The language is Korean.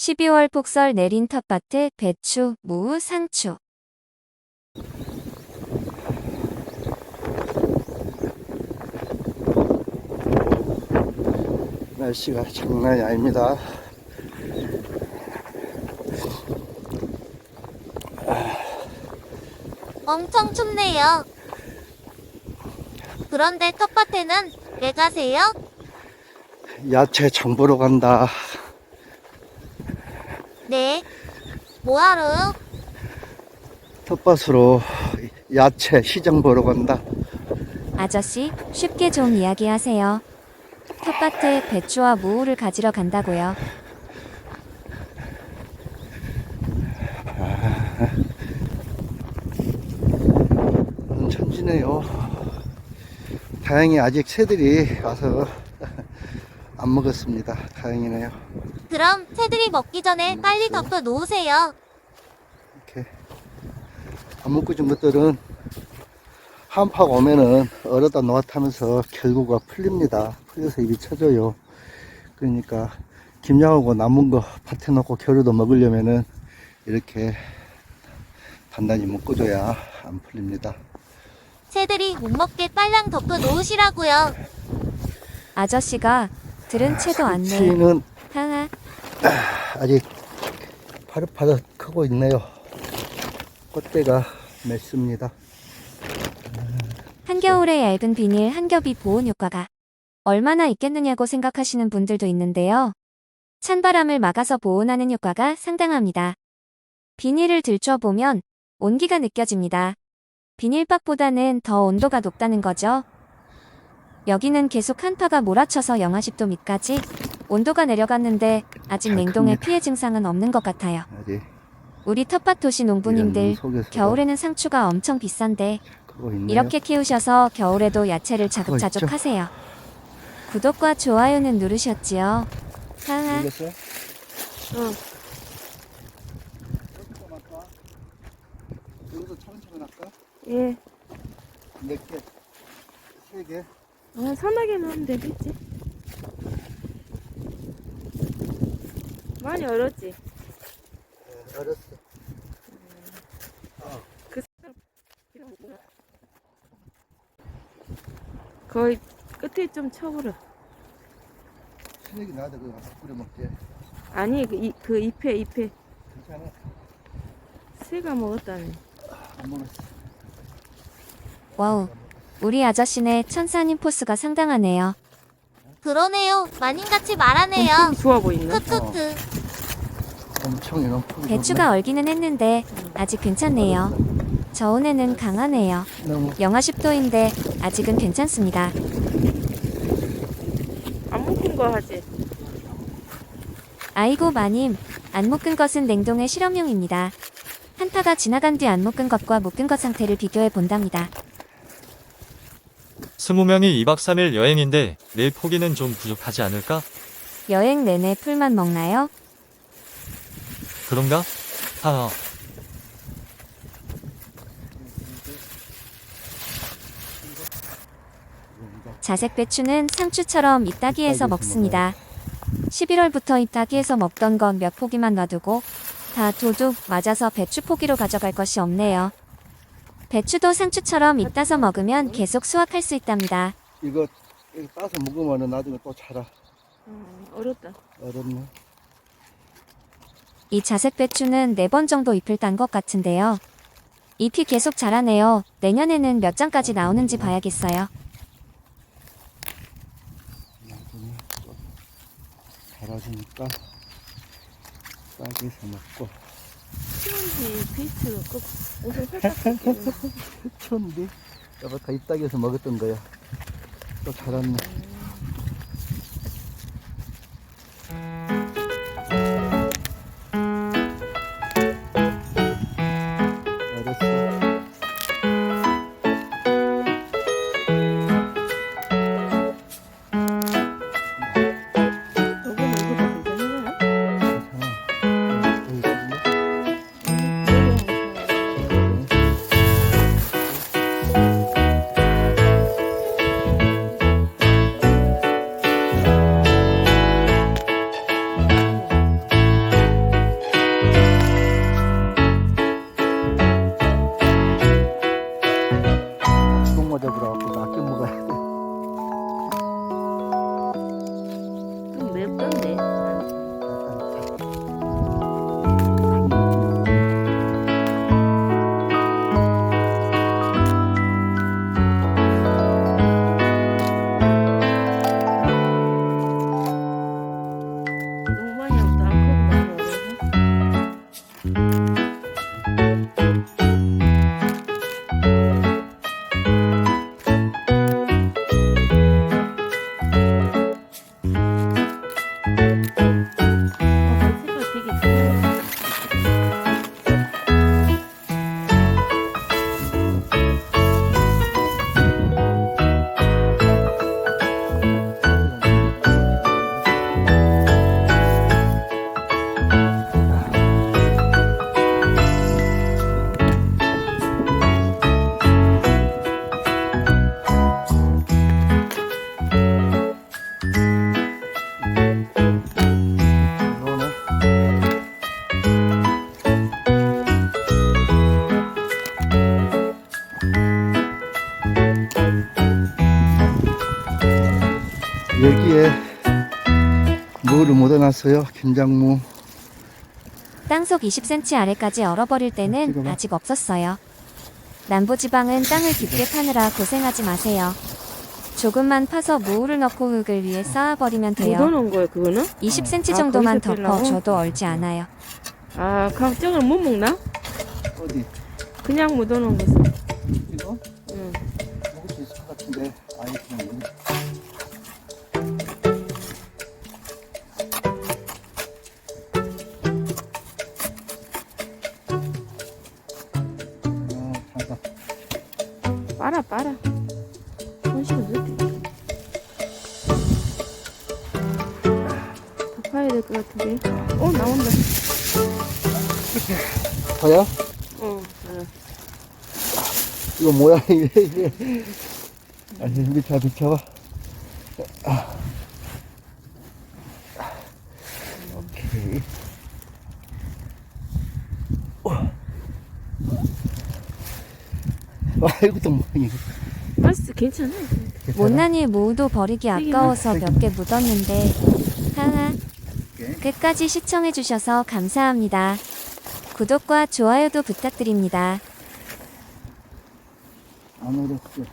12월 폭설 내린 텃밭에 배추, 무, 상추. 날씨가 장난이 아닙니다. 엄청 춥네요. 그런데 텃밭에는 왜 가세요? 야채 정보러 간다. 네. 뭐하러요? 텃밭으로 야채 시장 보러 간다. 아저씨, 쉽게 좀 이야기하세요. 텃밭에 배추와 무를 가지러 간다고요. 오늘 천지네요. 다행히 아직 새들이 와서 안 먹었습니다. 다행이네요. 그럼 새들이 먹기 전에 빨리 덮어 놓으세요. 이렇게 안 먹고 준 것들은 한파가 오면은 얼었다 놓았다면서 결구가 풀립니다. 풀려서 입이 쳐져요. 그러니까 김장하고 남은 거 밭에 놓고 겨울에도 먹으려면은 이렇게 단단히 묶어줘야 안 풀립니다. 새들이 못 먹게 빨랑 덮어 놓으시라고요. 아저씨가 들은 채도 않네. 하하, 아직 파릇파릇 크고 있네요. 꽃대가 맺습니다. 한겨울에 얇은 비닐 한 겹이 보온 효과가 얼마나 있겠느냐고 생각하시는 분들도 있는데요. 찬바람을 막아서 보온하는 효과가 상당합니다. 비닐을 들춰보면 온기가 느껴집니다. 비닐박보다는 더 온도가 높다는 거죠. 여기는 계속 한파가 몰아쳐서 영하 10도 밑까지 온도가 내려갔는데 아직 큽니다. 피해 증상은 없는 것 같아요. 아직 우리 텃밭 도시 농부님들 속에서 겨울에는 상추가 엄청 비싼데 있네요. 이렇게 키우셔서 겨울에도 야채를 자급자족? 하세요. 구독과 좋아요는 누르셨지요? 하하. 알겠어요? 응. 여기서 차근차근 할까? 예. 몇 개? 세 개? 아, 서너 개 넣으면 되겠지. 많이 얼었지? 네, 알았어. 그 거의 끝에 좀 쳐버려. 시래기 나도 그거 뿌려 먹지. 아니, 그, 이, 그 잎에, 잎에. 괜찮아. 새가 먹었다네. 안 먹었어. 와우. 우리 아저씨네 천사님 포스가 상당하네요. 그러네요. 마님같이 말하네요. 엄청 좋아 보이네. 크크크. 엄청 이런 폭이 배추가 얼기는 했는데 아직 괜찮네요. 저온에는 강하네요. 너무 영하 10도인데 아직은 괜찮습니다. 안 묶은 거 하지. 아이고 마님, 안 묶은 것은 냉동의 실험용입니다. 한파가 지나간 뒤 안 묶은 것과 묶은 것 상태를 비교해 본답니다. 20명이 2박 3일 여행인데 내일 포기는 좀 부족하지 않을까? 여행 내내 풀만 먹나요? 그런가? 하하. 자색 배추는 상추처럼 잎따기에서 먹습니다. 11월부터 잎따기에서 먹던 건 몇 포기만 놔두고 다 도둑 맞아서 배추 포기로 가져갈 것이 없네요. 배추도 상추처럼 잎 따서 먹으면 계속 수확할 수 있답니다. 이거 이거 따서 먹으면 나중에 또 자라. 음, 얼었다. 어렵네. 이 자색 배추는 네번 정도 잎을 딴 것 같은데요. 잎이 계속 자라네요. 내년에는 몇 장까지 나오는지 봐야겠어요. 나중에 또 자라주니까 싸게서 먹고. 시원지 페이스가 꼭 옷을 살짝 추운데 여보 다 입닥에서 먹었던 거야. 또 자랐네. 무를 묻어놨어요. 김장무. 땅속 20cm 아래까지 얼어버릴 때는 찍어봐. 아직 없었어요. 남부지방은 땅을 깊게 파느라 고생하지 마세요. 조금만 파서 무를 넣고 흙을 위에 쌓아버리면 돼요. 묻어놓은 거야 그거는? 20cm 아, 정도만 거기서 덮어 빼려고? 줘도 얼지 않아요. 아 각정을 못 먹나? 어디? 그냥 묻어놓은 거지. 빨아 빨아. 어때? 더 파야 될 것 같은데. 어 나온다. 더요? 어. 어. 이거 뭐야, 이게, 이게. 아니, 비켜, 비켜봐. 아. 오케이. 와, 이것도 뭐, 이거. 알았어 괜찮아. 못난이 무도 버리기 아까워서 몇 개 묻었는데 하하 끝까지 시청해주셔서 감사합니다. 구독과 좋아요도 부탁드립니다. 안 어렵죠.